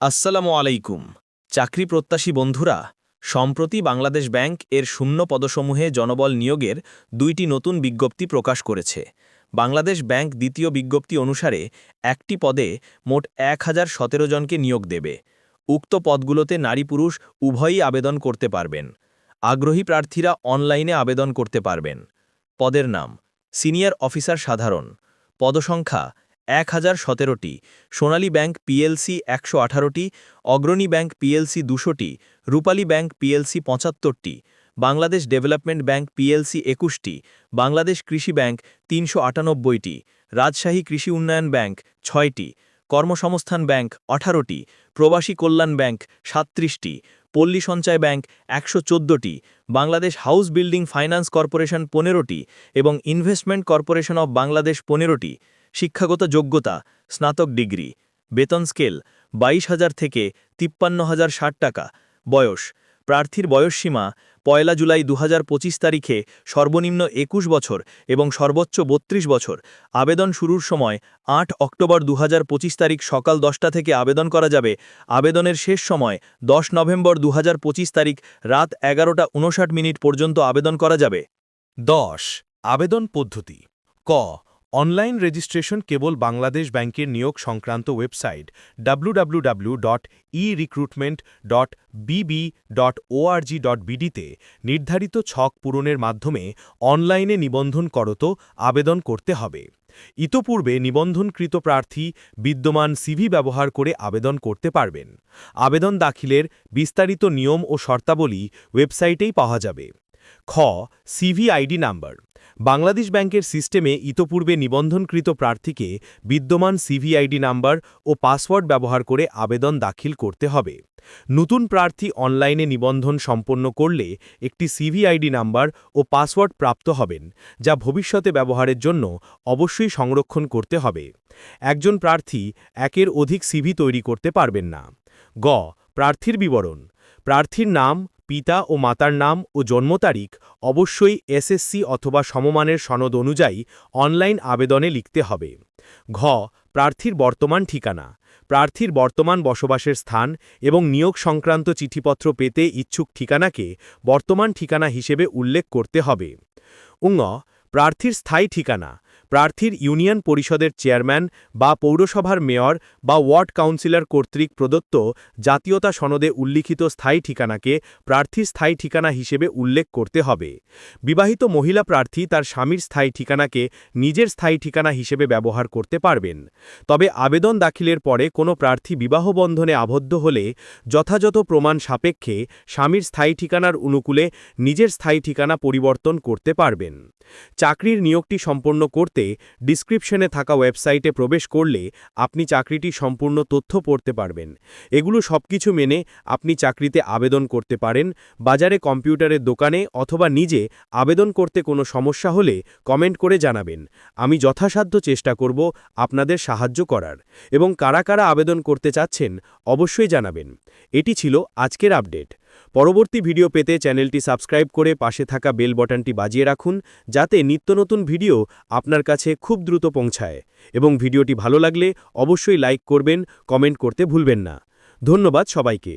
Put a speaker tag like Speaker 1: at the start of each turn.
Speaker 1: আসসালামু আলাইকুম। চাকরি প্রত্যাশী বন্ধুরা, সম্প্রতি বাংলাদেশ ব্যাংক এর শূন্য পদসমূহে জনবল নিয়োগের দুইটি নতুন বিজ্ঞপ্তি প্রকাশ করেছে। বাংলাদেশ ব্যাংক দ্বিতীয় বিজ্ঞপ্তি অনুসারে একটি পদে মোট এক হাজার সতেরো জনকে নিয়োগ দেবে। উক্ত পদগুলোতে নারী পুরুষ উভয়ই আবেদন করতে পারবেন। আগ্রহী প্রার্থীরা অনলাইনে আবেদন করতে পারবেন। পদের নাম, সিনিয়র অফিসার সাধারণ। পদসংখ্যা এক হাজার সতেরোটি, সোনালী ব্যাংক পিএলসি একশো আঠারোটি, অগ্রণী ব্যাংক পিএলসি দুশোটি, রূপালী ব্যাংক পিএলসি পঁচাত্তরটি, বাংলাদেশ ডেভেলপমেন্ট ব্যাংক পিএলসি একুশটি, বাংলাদেশ কৃষি ব্যাংক তিনশো আটানব্বইটি, রাজশাহী কৃষি উন্নয়ন ব্যাংক ছয়টি, কর্মসংস্থান ব্যাংক আঠারোটি, প্রবাসী কল্যাণ ব্যাংক সাত্রিশটি পল্লী সঞ্চয় ব্যাংক একশো চোদ্দোটি, Bangladesh house building finance corporation পনেরোটি এবং ইনভেস্টমেন্ট কর্পোরেশন অব বাংলাদেশ পনেরোটি। শিক্ষাগত যোগ্যতা, স্নাতক ডিগ্রি, বেতন স্কেল বাইশ হাজার থেকে তিপ্পান্ন হাজার ষাট টাকা, বয়স, প্রার্থীর বয়সসীমা পয়লা জুলাই দু হাজার পঁচিশ তারিখে সর্বনিম্ন একুশ বছর এবং সর্বোচ্চ বত্রিশ বছর। আবেদন শুরুর সময় আট অক্টোবর দু হাজার পঁচিশ তারিখ সকাল দশটা থেকে আবেদন করা যাবে। আবেদনের শেষ সময় দশ নভেম্বর দু হাজার পঁচিশ তারিখ রাত এগারোটা উনষাট মিনিট পর্যন্ত আবেদন করা যাবে।
Speaker 2: দশ আবেদন পদ্ধতি। ক অনলাইন রেজিস্ট্রেশন কেবল বাংলাদেশ ব্যাংকের নিয়োগ সংক্রান্ত ওয়েবসাইট www.erecruitment.bb.org.bd-তে নির্ধারিত ছক পূরণের মাধ্যমে অনলাইনে নিবন্ধন করত, আবেদন করতে হবে। ইতোপূর্বে নিবন্ধনকৃত প্রার্থী বিদ্যমান সিভি ব্যবহার করে আবেদন করতে পারবেন। আবেদন দাখিলের বিস্তারিত নিয়ম ও শর্তাবলী ওয়েবসাইটেই পাওয়া যাবে। খ সিভি আইডি নাম্বার। বাংলাদেশ ব্যাংকের সিস্টেমে ইতোপূর্বে নিবন্ধনকৃত প্রার্থীকে বিদ্যমান সিভিআইডি নাম্বার ও পাসওয়ার্ড ব্যবহার করে আবেদন দাখিল করতে হবে। নতুন প্রার্থী অনলাইনে নিবন্ধন সম্পন্ন করলে একটি সিভিআইডি নাম্বার ও পাসওয়ার্ড প্রাপ্ত হবেন, যা ভবিষ্যতে ব্যবহারের জন্য অবশ্যই সংরক্ষণ করতে হবে। একজন প্রার্থী একের অধিক সিভি তৈরি করতে পারবেন না। গ, প্রার্থীর বিবরণ। প্রার্থীর নাম পিতা ও মাতার নাম ও জন্ম তারিখ অবশ্যই এসএসসি অথবা সমমানের সনদ অনুযায়ী অনলাইন আবেদনে লিখতে হবে। ঘ, প্রার্থীর বর্তমান ঠিকানা, প্রার্থীর বর্তমান বসবাসের স্থান এবং নিয়োগ সংক্রান্ত চিঠিপত্র পেতে ইচ্ছুক ঠিকানাকে বর্তমান ঠিকানা হিসেবে উল্লেখ করতে হবে। উঙ, প্রার্থীর স্থায়ী ঠিকানা প্রার্থীর ইউনিয়ন পরিষদের চেয়ারম্যান বা পৌরসভার মেয়র বা ওয়ার্ড কাউন্সিলর কর্তৃক প্রদত্ত জাতীয়তা সনদে উল্লিখিত স্থায়ী ঠিকানাকে প্রার্থীর স্থায়ী ঠিকানা হিসেবে উল্লেখ করতে হবে। বিবাহিত মহিলা প্রার্থী তার স্বামীর স্থায়ী ঠিকানাকে নিজের স্থায়ী ঠিকানা হিসেবে ব্যবহার করতে পারবেন। তবে আবেদন দাখিলের পরে কোনো প্রার্থী বিবাহ বন্ধনে আবদ্ধ হলে যথাযথ প্রমাণ সাপেক্ষে স্বামীর স্থায়ী ঠিকানার অনুকূলে নিজের স্থায়ী ঠিকানা পরিবর্তন করতে পারবেন। চাকরির নিয়োগটি সম্পন্ন করতে ডিসক্রিপশনে থাকা ওয়েবসাইটে প্রবেশ করলে আপনি চাকরিটি সম্পূর্ণ তথ্য পড়তে পারবেন। এগুলো সবকিছু মেনে আপনি চাকরিতে আবেদন করতে পারেন, বাজারে কম্পিউটারের দোকানে অথবা নিজে আবেদন করতে কোনো সমস্যা হলে কমেন্ট করে জানাবেন। আমি যথাসাধ্য চেষ্টা করব আপনাদের সাহায্য করার এবং কারা কারা আবেদন করতে চাচ্ছেন অবশ্যই জানাবেন। এটি ছিল আজকের আপডেট পরবর্তী ভিডিও পেতে চ্যানেলটি সাবস্ক্রাইব করে পাশে থাকা বেল বটনটি বাজিয়ে রাখুন, যাতে নিত্য নতুন ভিডিও আপনার কাছে খুব দ্রুত পৌঁছায়। এবং ভিডিওটি ভালো লাগলে অবশ্যই লাইক করবেন, কমেন্ট করতে ভুলবেন না। ধন্যবাদ সবাইকে।